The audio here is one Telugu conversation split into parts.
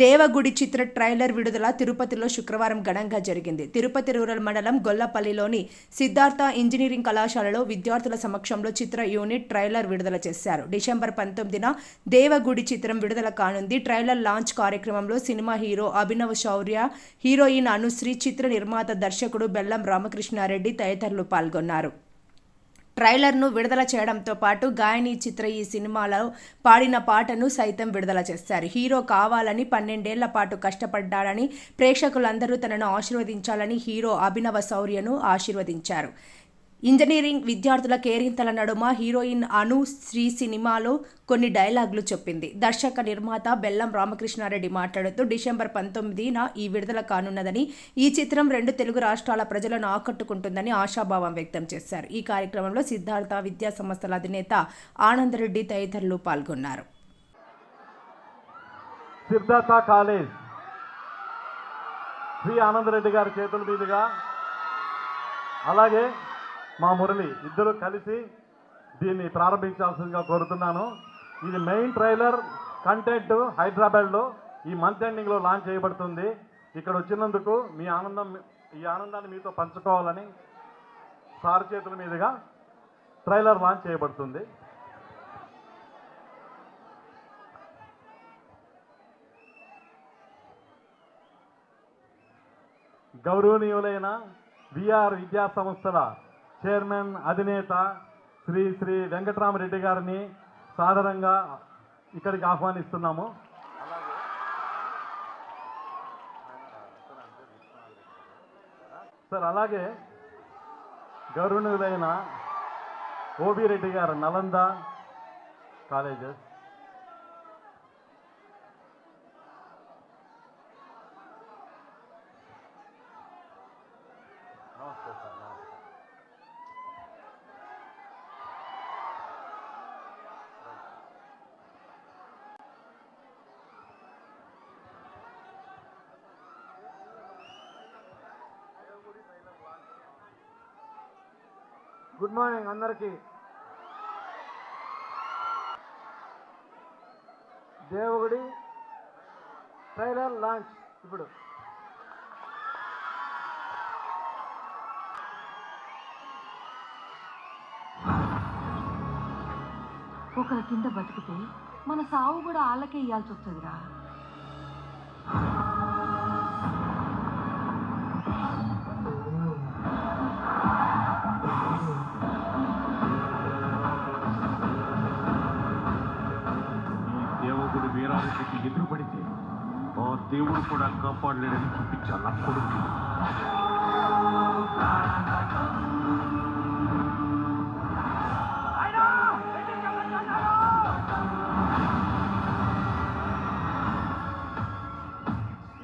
దేవగుడి చిత్ర ట్రైలర్ విడుదల తిరుపతిలో శుక్రవారం ఘనంగా జరిగింది. తిరుపతి రూరల్ మండలం గొల్లపల్లిలోని సిద్ధార్థ ఇంజనీరింగ్ కళాశాలలో విద్యార్థుల సమక్షంలో చిత్ర యూనిట్ ట్రైలర్ విడుదల చేశారు. డిసెంబర్ పంతొమ్మిదిన దేవగుడి చిత్రం విడుదల కానుంది. ట్రైలర్ లాంచ్ కార్యక్రమంలో cinema hero Abhinav Shaurya heroine Anushree చిత్ర నిర్మాత దర్శకుడు బెల్లం రామకృష్ణారెడ్డి తదితరులు పాల్గొన్నారు. ట్రైలర్ను విడుదల చేయడంతో పాటు గాయని చిత్ర ఈ సినిమాలో పాడిన పాటను సైతం విడుదల చేశారు. హీరో కావాలని పన్నెండేళ్ళ పాటు కష్టపడ్డాడని ప్రేక్షకులందరూ తనను ఆశీర్వదించాలని హీరో అభినవ శౌర్యను ఆశీర్వదించారు. ఇంజనీరింగ్ విద్యార్థుల కేరింతల నడుమ హీరోయిన్ అను శ్రీ సినిమాలో కొన్ని డైలాగులు చెప్పింది. దర్శక నిర్మాత బెల్లం రామకృష్ణారెడ్డి మాట్లాడుతూ డిసెంబర్ పంతొమ్మిదిన ఈ విడుదల కానున్నదని ఈ చిత్రం రెండు తెలుగు రాష్ట్రాల ప్రజలను ఆకట్టుకుంటుందని ఆశాభావం వ్యక్తం చేశారు. ఈ కార్యక్రమంలో సిద్ధార్థ విద్యా సంస్థల అధినేత ఆనందరెడ్డి తదితరులు పాల్గొన్నారు. సిద్ధార్థ కాలేజ్ శ్రీ ఆనందరెడ్డి గారి చేతుల మీదుగా అలాగే మా మురళి ఇద్దరు కలిసి దీన్ని ప్రారంభించాల్సిందిగా కోరుతున్నాను. ఇది మెయిన్ ట్రైలర్ కంటెంట్ హైదరాబాద్లో ఈ మంత్ ఎండింగ్లో లాంచ్ చేయబడుతుంది. ఇక్కడ వచ్చినందుకు మీ ఆనందం ఈ ఆనందాన్ని మీతో పంచుకోవాలని సార్ చేతుల మీదుగా ట్రైలర్ లాంచ్ చేయబడుతుంది. గౌరవనీయులైన విఆర్ విద్యా సంస్థల చైర్మన్ అధినేత శ్రీ శ్రీ వెంకటరామరెడ్డి గారిని సాధారణంగా ఇక్కడికి ఆహ్వానిస్తున్నాము. సార్ అలాగే గౌరవనీయులైన ఓబి రెడ్డి గారు నలంద కాలేజెస్. గుడ్ మార్నింగ్ అందరికీ. దేవగుడి ట్రైలర్ లాంచ్ ఇప్పుడు. ఒకరి కింద బతికితే మన సావు కూడా వాళ్ళకే ఇవ్వాల్సి వస్తుందిరా. దేవుడు కూడా కాపాడలేడని చూపించాలి. నా కొడుకు.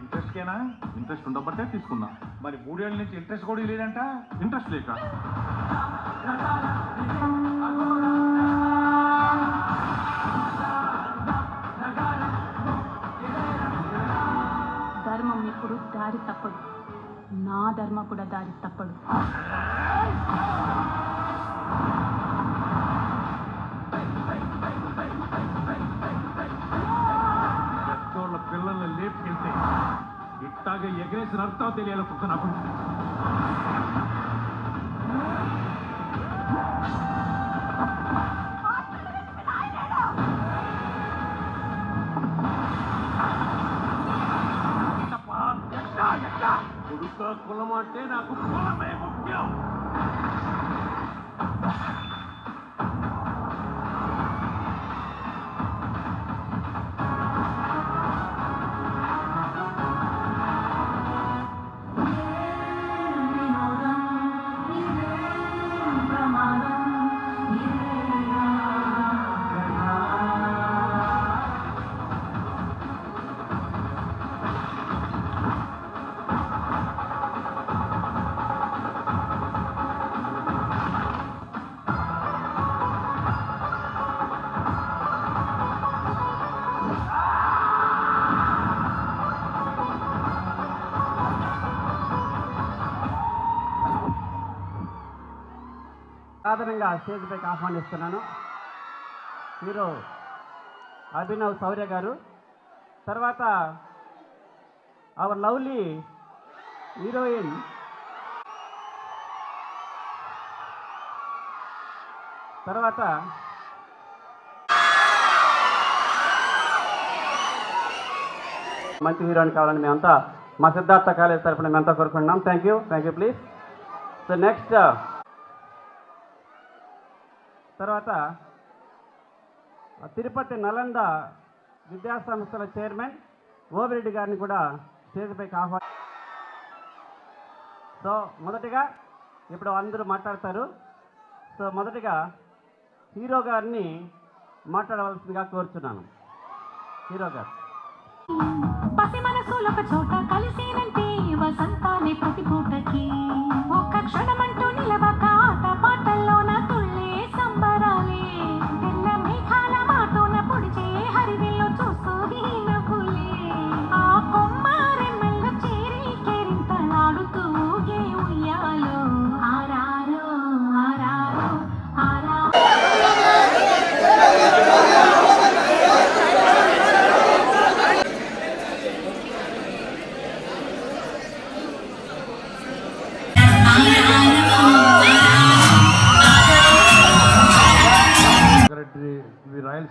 ఇంట్రెస్ట్కేనా ఇంట్రెస్ట్ ఉండబట్టే తీసుకున్నా. మరి మూడేళ్ళ నుంచి ఇంట్రెస్ట్ కూడా లేదంట ఇంట్రెస్ట్ లేక? ధర్మం దారి తప్పదు. నా ధర్మ కూడా దారి తప్పడు పెద్దోళ్ళ పిల్లల్ని లేపుకెళ్తే ఇట్టాగా ఎగరేసిన అర్థం తెలియాలి కుక్క నాకు కొడుక కులం అంటే నాకు కులమే స్టేజ్ పైకి ఆహ్వానిస్తున్నాను. హీరో అభినవ్ శౌర్య గారు తర్వాత అవర్ లవ్లీ హీరోయిన్ తర్వాత మంచి హీరోయిన్ కావాలని మేమంతా మా సిద్ధార్థ కాలేజ్ తరఫున మేమంతా కోరుకుంటున్నాం. Thank you thank you please so next తర్వాత తిరుపతి నలంద విద్యా సంస్థల చైర్మన్ ఓబిరెడ్డి గారిని కూడా స్టేజ్పైకి ఆహ్వానం సో మొదటిగా ఇప్పుడు అందరూ మాట్లాడతారు. సో మొదటిగా హీరో గారిని మాట్లాడవలసిందిగా కోరుచున్నాను. హీరో గారు. పసి చోట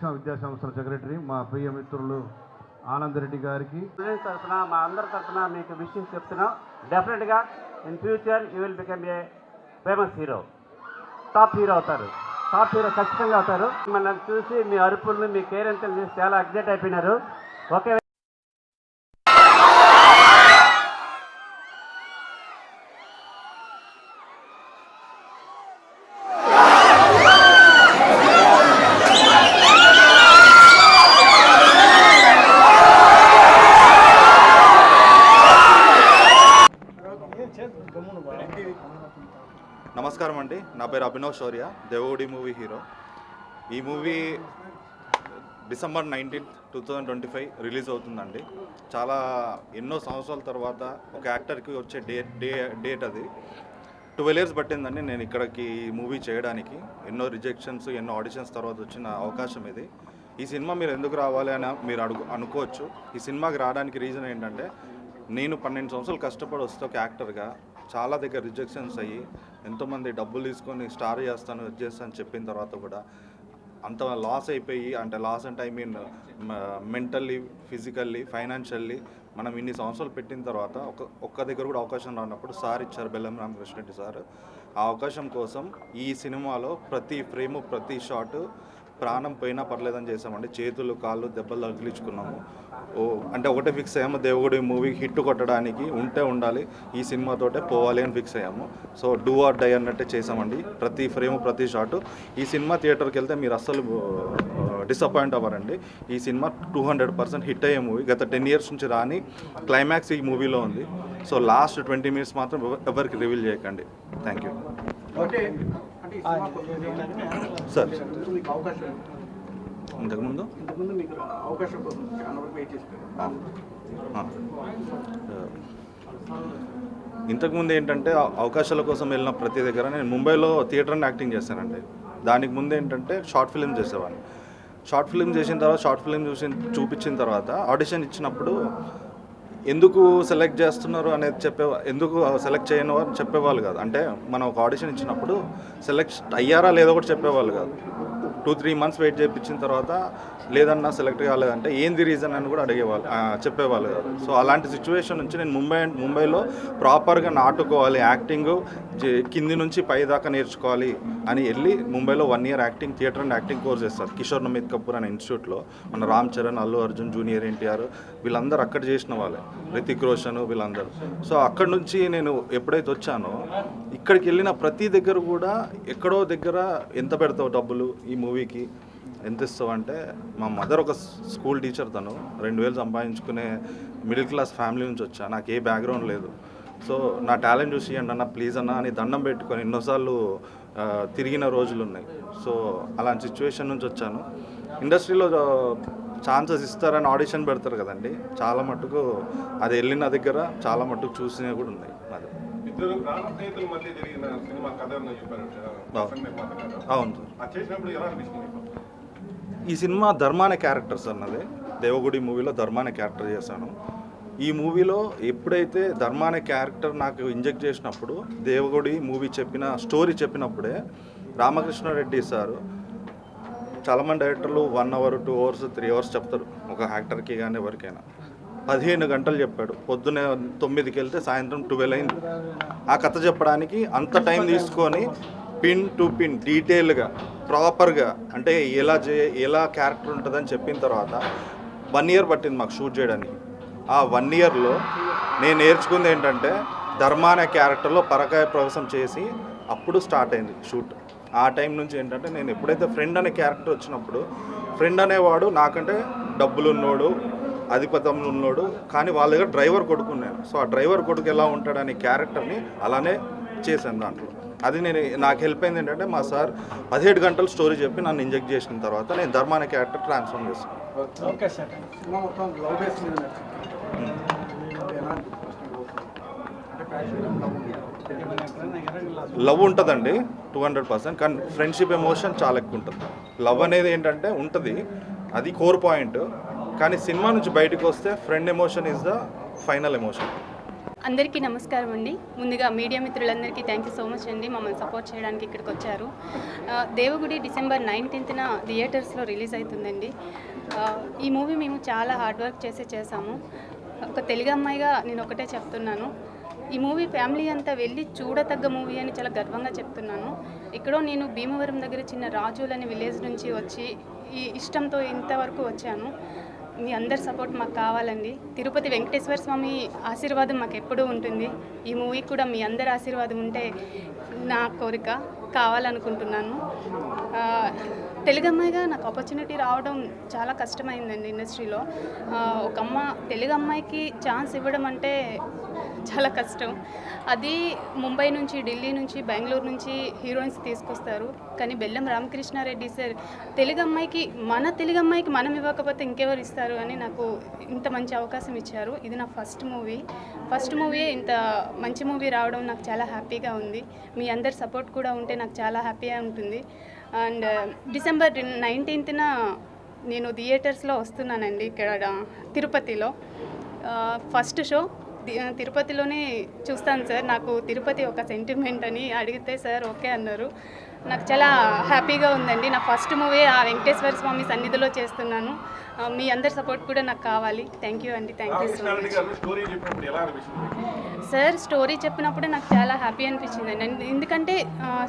ఇవి విద్యాసంస్థల విద్యా సెక్రటరీ మా ప్రియ మిత్రులు ఆనంద్ రెడ్డి గారికి. స్టూడెంట్స్ తరఫున మా అందరి తరఫున మీకు విషయం చెప్తున్నాం. డెఫినెట్గా in future you will become a famous hero top hero అవుతారు. టాప్ హీరో ఖచ్చితంగా అవుతారు. మిమ్మల్ని చూసి మీ అరుపులను మీ కేరెంతలు చూసి చాలా ఎగ్జైట్ అయిపోయినారు. ఓకే నమస్కారం అండి. నా పేరు అభినవ్ శౌర్య దేవుడి మూవీ హీరో. ఈ movie December nineteenth two thousand twenty five release అవుతుందండి. చాలా ఎన్నో సంవత్సరాల తర్వాత ఒక యాక్టర్కి వచ్చే డేట్ డే డేట్ అది. ట్వెల్వ్ ఇయర్స్ పట్టిందండి నేను ఇక్కడికి ఈ మూవీ చేయడానికి. ఎన్నో రిజెక్షన్స్ ఎన్నో ఆడిషన్స్ తర్వాత వచ్చిన అవకాశం ఇది. ఈ సినిమా మీరు ఎందుకు రావాలి అని మీరు అడుగు అనుకోవచ్చు. ఈ సినిమాకి రావడానికి రీజన్ ఏంటంటే నేను పన్నెండు సంవత్సరాలు కష్టపడి వస్తే ఒక యాక్టర్గా చాలా దగ్గర రిజెక్షన్స్ అయ్యి ఎంతోమంది డబ్బులు తీసుకొని స్టార్ చేస్తాను చేస్తాను చెప్పిన తర్వాత కూడా అంత లాస్ అయిపోయి అంటే లాస్ అంటే I mean mentally physically financially మనం ఇన్ని సంవత్సరాలు పెట్టిన తర్వాత ఒక ఒక్క దగ్గర కూడా అవకాశం రానప్పుడు సార్ ఇచ్చారు బెల్లం రామకృష్ణరెడ్డి సార్. ఆ అవకాశం కోసం ఈ సినిమాలో ప్రతి ఫ్రేము ప్రతి షాటు ప్రాణం పోయినా పర్లేదని చేసామండి చేతులు కాళ్ళు దెబ్బలు తగిలించుకున్నాము. ఓ అంటే ఒకటే ఫిక్స్ అయ్యాము. దేవుడి మూవీ హిట్ కొట్టడానికి ఉంటే ఉండాలి ఈ సినిమాతోటే పోవాలి అని ఫిక్స్ అయ్యాము. సో డూ ఆర్ డై అన్నట్టే చేసామండి ప్రతి ఫ్రేమ్ ప్రతి షాటు. ఈ సినిమా థియేటర్కి వెళ్తే మీరు అస్సలు డిసప్పాయింట్ అవ్వరండి. ఈ cinema two hundred percent hit అయ్యే మూవీ. గత టెన్ ఇయర్స్ నుంచి రాని క్లైమాక్స్ ఈ మూవీలో ఉంది. సో లాస్ట్ ట్వంటీ మినిట్స్ మాత్రం ఎవరికి రివీల్ చేయకండి. Thank you. సార్. ఇంతకుముందు. ఇంతకుముందు ఏంటంటే అవ- అవకాశాల కోసం వెళ్ళిన ప్రతి దగ్గర నేను ముంబైలో థియేటర్ అండ్ యాక్టింగ్ చేశానండి దానికి ముందు ఏంటంటే షార్ట్ ఫిల్మ్ చేసేవాడిని. షార్ట్ ఫిల్మ్ చేసిన తర్వాత షార్ట్ ఫిల్మ్ చూసి చూపించిన తర్వాత ఆడిషన్ ఇచ్చినప్పుడు ఎందుకు సెలెక్ట్ చేస్తున్నారు అనేది చెప్పే ఎందుకు సెలెక్ట్ చేయను అని చెప్పేవాళ్ళు కాదు. అంటే మనం ఒక ఆడిషన్ ఇచ్చినప్పుడు సెలెక్ట్ అయ్యారా లేదో కూడా చెప్పేవాళ్ళు కాదు. టూ త్రీ మంత్స్ వెయిట్ చేయించిన తర్వాత లేదన్నా సెలెక్ట్ కాలేదంటే ఏంది రీజన్ అని కూడా అడిగేవాళ్ళు చెప్పేవాళ్ళు కాదు. సో అలాంటి సిచ్యువేషన్ నుంచి నేను ముంబై ముంబైలో ప్రాపర్గా నాటుకోవాలి యాక్టింగ్ కింది నుంచి పై దాకా నేర్చుకోవాలి అని వెళ్ళి ముంబైలో one year acting theatre and acting course చేస్తారు. కిషోర్ నమిత్ కపూర్ అనే ఇన్స్టిట్యూట్లో మన రామ్ చరణ్ అల్లు అర్జున్ జూనియర్ ఎన్టీఆర్ వీళ్ళందరూ అక్కడ చేసిన వాళ్ళే రితిక్ రోషన్ వీళ్ళందరూ. సో అక్కడ నుంచి నేను ఎప్పుడైతే వచ్చానో ఇక్కడికి వెళ్ళిన ప్రతి దగ్గర కూడా ఎక్కడో దగ్గర ఎంత పెడతావు డబ్బులు? ఈ మూవీకి ఎంత ఇస్తావు అంటే మా మదర్ ఒక స్కూల్ టీచర్ తను రెండు వేలు సంపాదించుకునే మిడిల్ క్లాస్ ఫ్యామిలీ నుంచి వచ్చా. నాకు ఏ బ్యాక్గ్రౌండ్ లేదు. సో నా టాలెంట్ చూసి ఇవ్వండి అన్న ప్లీజ్ అన్న అని దండం పెట్టుకొని ఎన్నోసార్లు తిరిగిన రోజులు ఉన్నాయి. సో అలాంటి సిచ్యువేషన్ నుంచి వచ్చాను. ఇండస్ట్రీలో ఛాన్సెస్ ఇస్తారని ఆడిషన్ పెడతారు కదండి. చాలా మటుకు అది వెళ్ళిన దగ్గర చాలా మటుకు చూసినవి కూడా ఉన్నాయి అది ఇద్దరు ప్రాణ స్నేహితుల మధ్య జరిగిన సినిమా కథ చెప్పారు అవును. సార్. చేసినప్పుడు ఎలా అనిపించింది? ఈ సినిమా ధర్మానే క్యారెక్టర్ సార్ నాది. దేవగుడి మూవీలో ధర్మానే క్యారెక్టర్ చేశాను. ఈ మూవీలో ఎప్పుడైతే ధర్మ అనే క్యారెక్టర్ నాకు ఇంజెక్ట్ చేసినప్పుడు దేవగుడి మూవీ చెప్పిన స్టోరీ చెప్పినప్పుడే రామకృష్ణారెడ్డి సారు చాలామంది డైరెక్టర్లు one hour two hours three hours చెప్తారు ఒక యాక్టర్కి కానీ ఎవరికైనా. పదిహేను గంటలు చెప్పాడు. పొద్దునే తొమ్మిదికి వెళ్తే సాయంత్రం ట్వెల్వ్ అయింది. ఆ కథ చెప్పడానికి అంత టైం తీసుకొని పిన్ టు పిన్ డీటెయిల్గా ప్రాపర్గా అంటే ఎలా చే ఎలా క్యారెక్టర్ ఉంటుందని చెప్పిన తర్వాత వన్ ఇయర్ పట్టింది మాకు షూట్ చేయడానికి. ఆ వన్ ఇయర్లో నేను నేర్చుకుంది ఏంటంటే ధర్మ అనే క్యారెక్టర్లో పరకాయ ప్రవేశం చేసి అప్పుడు స్టార్ట్ అయింది షూట్. ఆ టైం నుంచి ఏంటంటే నేను ఎప్పుడైతే ఫ్రెండ్ అనే క్యారెక్టర్ వచ్చినప్పుడు ఫ్రెండ్ అనేవాడు నాకంటే డబ్బులు ఉన్నోడు అధిపతంలో ఉన్నోడు. కానీ వాళ్ళ దగ్గర డ్రైవర్ కొడుకున్నాను సో ఆ డ్రైవర్ కొడుకు ఎలా ఉంటాడనే క్యారెక్టర్ని అలానే చేశాను దాంట్లో. అది నేను నాకు హెల్ప్ అయింది ఏంటంటే మా సార్ పదిహేడు గంటలు స్టోరీ చెప్పి నన్ను ఇంజెక్ట్ చేసిన తర్వాత నేను ధర్మ అనే క్యారెక్టర్ ట్రాన్స్ఫార్మ్ చేస్తాను లవ్ ఉంటుందండి టూ హండ్రెడ్ పర్సెంట్ కానీ ఫ్రెండ్షిప్ ఎమోషన్ చాలా ఎక్కువ ఉంటుంది. లవ్ అనేది ఏంటంటే ఉంటుంది. అది కోర్ పాయింట్ కానీ సినిమా నుంచి బయటకు వస్తే friend emotion is the final emotion అందరికీ నమస్కారం అండి. ముందుగా మీడియా మిత్రులందరికీ థ్యాంక్ యూ సో మచ్ అండి మమ్మల్ని సపోర్ట్ చేయడానికి ఇక్కడికి వచ్చారు. దేవగుడి డిసెంబర్ నైన్టీన్త్న థియేటర్స్లో రిలీజ్ అవుతుందండి. ఈ మూవీ మేము చాలా హార్డ్ వర్క్ చేసి చేసాము ఒక తెలుగు అమ్మాయిగా నేను ఒకటే చెప్తున్నాను. ఈ మూవీ ఫ్యామిలీ అంతా వెళ్ళి చూడతగ్గ మూవీ అని చాలా గర్వంగా చెప్తున్నాను. ఇక్కడో నేను భీమవరం దగ్గర చిన్న రాజులు అనే విలేజ్ నుంచి వచ్చి ఈ ఇష్టంతో ఇంతవరకు వచ్చాను. మీ అందరి సపోర్ట్ మాకు కావాలండి. తిరుపతి వెంకటేశ్వర స్వామి ఆశీర్వాదం మాకు ఎప్పుడూ ఉంటుంది. ఈ మూవీకి కూడా మీ అందరి ఆశీర్వాదం ఉంటే నా కోరిక కావాలనుకుంటున్నాను. తెలుగు అమ్మాయిగా నాకు ఆపర్చునిటీ రావడం చాలా కష్టమైందండి ఇండస్ట్రీలో ఒక అమ్మ తెలుగు అమ్మాయికి ఛాన్స్ ఇవ్వడం అంటే చాలా కష్టం. అది ముంబై నుంచి ఢిల్లీ నుంచి బెంగళూరు నుంచి హీరోయిన్స్ తీసుకొస్తారు. కానీ బెల్లం రామకృష్ణారెడ్డి సార్ తెలుగు అమ్మాయికి మన తెలుగు అమ్మాయికి మనం ఇవ్వకపోతే ఇంకెవరు ఇస్తారు అని నాకు ఇంత మంచి అవకాశం ఇచ్చారు. ఇది నా ఫస్ట్ మూవీ. ఫస్ట్ మూవీ ఇంత మంచి మూవీ రావడం నాకు చాలా హ్యాపీగా ఉంది. మీ అందరి సపోర్ట్ కూడా ఉంటే నాకు చాలా హ్యాపీగా ఉంటుంది. అండ్ డిసెంబర్ నైన్టీన్త్న నేను థియేటర్స్లో వస్తున్నానండి ఇక్కడ తిరుపతిలో. ఫస్ట్ షో తిరుపతిలోనే చూస్తాను సార్. నాకు తిరుపతి ఒక సెంటిమెంట్ అని అడిగితే సార్ ఓకే అన్నారు. నాకు చాలా హ్యాపీగా ఉందండి. నా ఫస్ట్ మూవీ ఆ వెంకటేశ్వర స్వామి సన్నిధిలో చేస్తున్నాను. మీ అందరి సపోర్ట్ కూడా నాకు కావాలి. థ్యాంక్ యూ అండి. Thank you so much. Sir story చెప్పినప్పుడే నాకు చాలా హ్యాపీ అనిపించింది. అండి ఎందుకంటే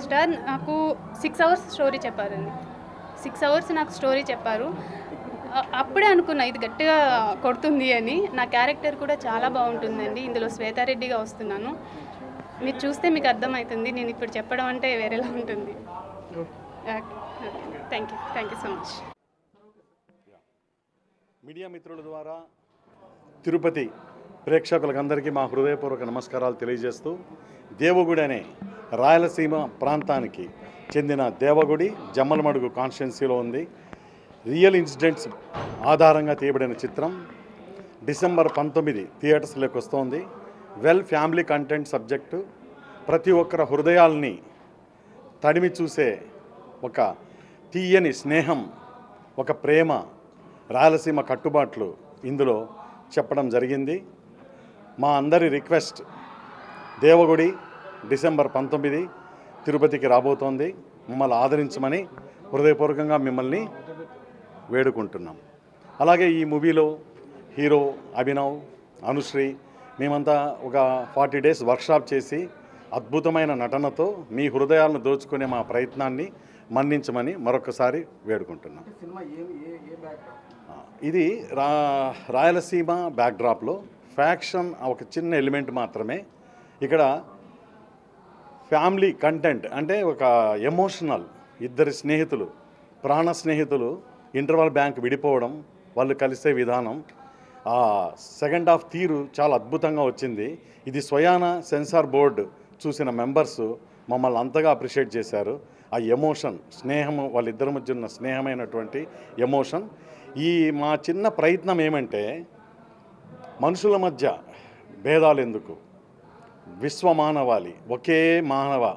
స్టార్ నాకు సిక్స్ అవర్స్ స్టోరీ చెప్పారండి. సిక్స్ అవర్స్ నాకు స్టోరీ చెప్పారు. అప్పుడే అనుకున్నా ఇది గట్టిగా కొడుతుంది అని. నా క్యారెక్టర్ కూడా చాలా బాగుంటుందండి. ఇందులో శ్వేతారెడ్డిగా వస్తున్నాను. మీరు చూస్తే మీకు అర్థమవుతుంది. నేను ఇప్పుడు చెప్పడం అంటే వేరేలా ఉంటుంది. Thank you thank you so much media మిత్రుల ద్వారా తిరుపతి ప్రేక్షకులకందరికీ మా హృదయపూర్వక నమస్కారాలు తెలియజేస్తూ దేవగుడి అనే రాయలసీమ ప్రాంతానికి చెందిన దేవగుడి జమ్మలమడుగు కాన్స్టిట్యున్సీలో ఉంది. రియల్ ఇన్సిడెంట్స్ ఆధారంగా తీయబడిన చిత్రం డిసెంబర్ పంతొమ్మిది థియేటర్స్లోకి వస్తోంది. Well family content subject. ప్రతి ఒక్కరి హృదయాల్ని తడిమి చూసే ఒక తీయని స్నేహం ఒక ప్రేమ రాయలసీమ కట్టుబాట్లు ఇందులో చెప్పడం జరిగింది. మా అందరి రిక్వెస్ట్ దేవగుడి డిసెంబర్ పంతొమ్మిది తిరుపతికి రాబోతోంది. మమ్మల్ని ఆదరించమని హృదయపూర్వకంగా మిమ్మల్ని వేడుకుంటున్నాం. అలాగే ఈ మూవీలో హీరో అభినవ్ అనుశ్రీ మేమంతా ఒక ఫార్టీ డేస్ వర్క్షాప్ చేసి అద్భుతమైన నటనతో మీ హృదయాలను దోచుకునే మా ప్రయత్నాన్ని మన్నించమని మరొకసారి వేడుకుంటున్నాం. ఇది రా రాయలసీమ బ్యాక్డ్రాప్లో ఫ్యాక్షన్ ఒక చిన్న ఎలిమెంట్ మాత్రమే. ఇక్కడ ఫ్యామిలీ కంటెంట్ అంటే ఒక ఎమోషనల్ ఇద్దరి స్నేహితులు ప్రాణ స్నేహితులు ఇంటర్వల్ బ్యాంక్ విడిపోవడం వాళ్ళు కలిసే విధానం ఆ సెకండ్ హాఫ్ తీరు చాలా అద్భుతంగా వచ్చింది. ఇది స్వయాన సెన్సార్ బోర్డు చూసిన మెంబర్స్ మమ్మల్ని అంతగా అప్రిషియేట్ చేశారు. ఆ ఎమోషన్ స్నేహం వాళ్ళిద్దరి మధ్య ఉన్న స్నేహమైనటువంటి ఎమోషన్. ఈ మా చిన్న ప్రయత్నం ఏమంటే మనుషుల మధ్య భేదాలు ఎందుకు? విశ్వమానవాళి ఒకే మానవ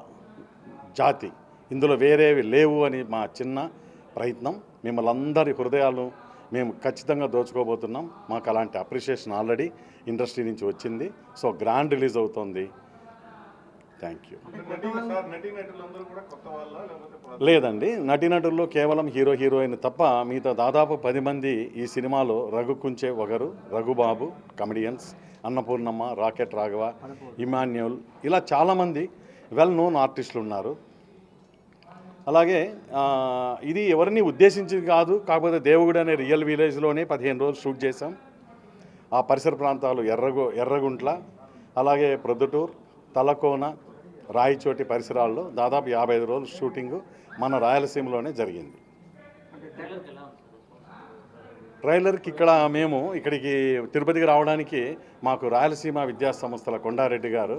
జాతి. ఇందులో వేరేవి లేవు అని మా చిన్న ప్రయత్నం. మిమ్మల్ని అందరి హృదయాలు మేము ఖచ్చితంగా దోచుకోబోతున్నాం. మాకు అలాంటి అప్రిషియేషన్ ఆల్రెడీ ఇండస్ట్రీ నుంచి వచ్చింది. సో గ్రాండ్ రిలీజ్ అవుతుంది. థ్యాంక్ యూ లేదండి. నటీనటుల్లో కేవలం హీరో హీరోయిన్ తప్ప మిగతా దాదాపు పది మంది ఈ సినిమాలో రఘు కుంచే ఒకరు Raghubabu comedians Annapurnamma rocket Raghava Emmanuel ఇలా చాలామంది వెల్ నోన్ ఆర్టిస్టులు ఉన్నారు. అలాగే ఇది ఎవరిని ఉద్దేశించింది కాదు కాకపోతే దేవుడు అనే రియల్ విలేజ్లోనే పదిహేను రోజులు షూట్ చేశాం. ఆ పరిసర ప్రాంతాలు ఎర్రగు ఎర్రగుంట్ల అలాగే ప్రొద్దుటూర్ తలకోన రాయిచోటి పరిసరాల్లో దాదాపు యాభై ఐదు రోజులు షూటింగ్ మన రాయలసీమలోనే జరిగింది. ట్రైలర్కి ఇక్కడ మేము ఇక్కడికి తిరుపతికి రావడానికి మాకు రాయలసీమ విద్యాసంస్థల కొండారెడ్డి గారు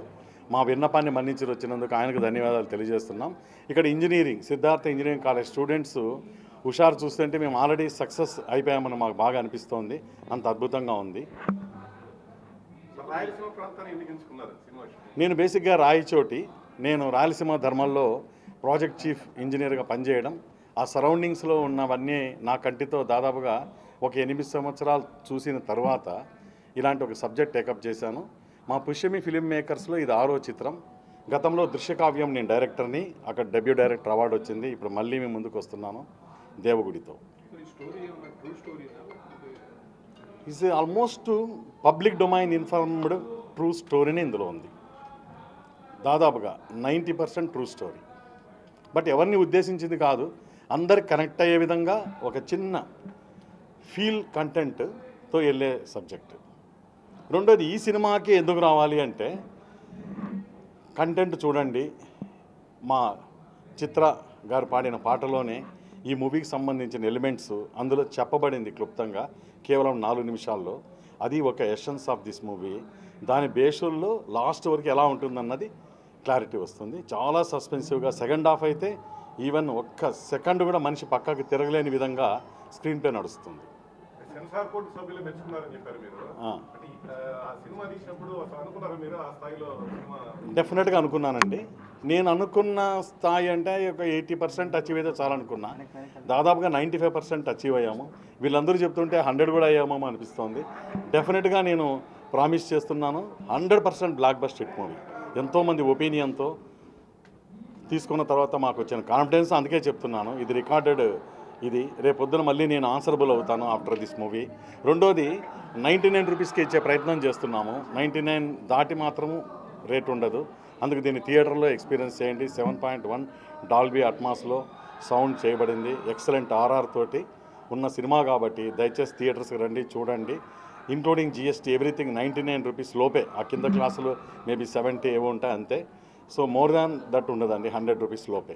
మా విన్నపాన్ని మన్నించి వచ్చినందుకు ఆయనకు ధన్యవాదాలు తెలియజేస్తున్నాం. ఇక్కడ engineering Siddhartha engineering college students హుషారు చూస్తుంటే మేము ఆల్రెడీ సక్సెస్ అయిపోయామని మాకు బాగా అనిపిస్తోంది. అంత అద్భుతంగా ఉంది. నేను బేసిక్గా రాయచోటి నేను రాయలసీమ ధర్మంలో ప్రాజెక్ట్ చీఫ్ ఇంజనీర్గా పనిచేయడం ఆ సరౌండింగ్స్లో ఉన్నవన్నీ నా కంటితో దాదాపుగా ఒక ఎనిమిది సంవత్సరాలు చూసిన తర్వాత ఇలాంటి ఒక సబ్జెక్ట్ టేకప్ చేశాను. మా పుష్యమి ఫిలిం మేకర్స్లో ఇది ఆరో చిత్రం. గతంలో దృశ్యకావ్యం నేను డైరెక్టర్ని అక్కడ డెబ్యూ డైరెక్టర్ అవార్డు వచ్చింది. ఇప్పుడు మళ్ళీ మేము ముందుకు వస్తున్నాను దేవగుడితో. Is almost public domain informed true స్టోరీని ఇందులో ఉంది. దాదాపుగా ninety percent true story but ఎవరిని ఉద్దేశించింది కాదు. అందరు కనెక్ట్ అయ్యే విధంగా ఒక చిన్న ఫీల్ కంటెంట్తో వెళ్ళే సబ్జెక్ట్ రెండోది ఈ సినిమాకి ఎందుకు రావాలి అంటే కంటెంట్ చూడండి. మా చిత్ర గారు పాడిన పాటలోనే ఈ మూవీకి సంబంధించిన ఎలిమెంట్స్ అందులో చెప్పబడింది క్లుప్తంగా కేవలం నాలుగు నిమిషాల్లో. అది ఒక ఎషన్స్ ఆఫ్ దిస్ మూవీ దాని బేషుల్లో లాస్ట్ వరకు ఎలా ఉంటుందన్నది క్లారిటీ వస్తుంది. చాలా సస్పెన్సివ్గా సెకండ్ హాఫ్ అయితే ఈవెన్ ఒక్క సెకండ్ కూడా మనిషి పక్కకు తిరగలేని విధంగా స్క్రీన్ పే నడుస్తుంది. సెన్సార్ బోర్డు సభ్యులు మెచ్చుకున్నారని చెప్పారు మీరు. సినిమా తీసినప్పుడు అనుకున్నారు మీరు ఆ స్థాయిలో సినిమా? డెఫినెట్గా అనుకున్నానండి. నేను అనుకున్న స్థాయి అంటే ఒక ఎయిటీ పర్సెంట్ అచీవ్ అయితే చాలనుకున్నా దాదాపుగా నైంటీ ఫైవ్ పర్సెంట్ అచీవ్ అయ్యాము వీళ్ళందరూ చెప్తుంటే హండ్రెడ్ కూడా అయ్యామో అనిపిస్తోంది. డెఫినెట్గా నేను ప్రామిస్ చేస్తున్నాను hundred percent blockbuster hit movie ఎంతోమంది ఒపీనియన్తో తీసుకున్న తర్వాత మాకు వచ్చిన కాన్ఫిడెన్స్ అందుకే చెప్తున్నాను. ఇది రికార్డెడ్ ఇది రేపొద్దున మళ్ళీ నేను ఆన్సరబుల్ అవుతాను ఆఫ్టర్ దిస్ మూవీ రెండోది నైంటీ నైన్ రూపీస్కి ఇచ్చే ప్రయత్నం చేస్తున్నాము. నైంటీ నైన్ దాటి మాత్రము రేట్ ఉండదు. అందుకు దీన్ని థియేటర్లో ఎక్స్పీరియన్స్ చేయండి. సెవెన్ పాయింట్ వన్ డాల్బీ అట్మాస్లో సౌండ్ చేయబడింది. ఎక్సలెంట్ ఆర్ఆర్ తోటి ఉన్న సినిమా కాబట్టి దయచేసి థియేటర్స్కి రండి చూడండి. Including GST everything ninety nine rupees లోపే. ఆ కింద క్లాసులు మేబీ సెవెంటీ ఏవో ఉంటాయి అంతే. సో మోర్ దాన్ దట్ ఉండదండి హండ్రెడ్ రూపీస్ లోపే.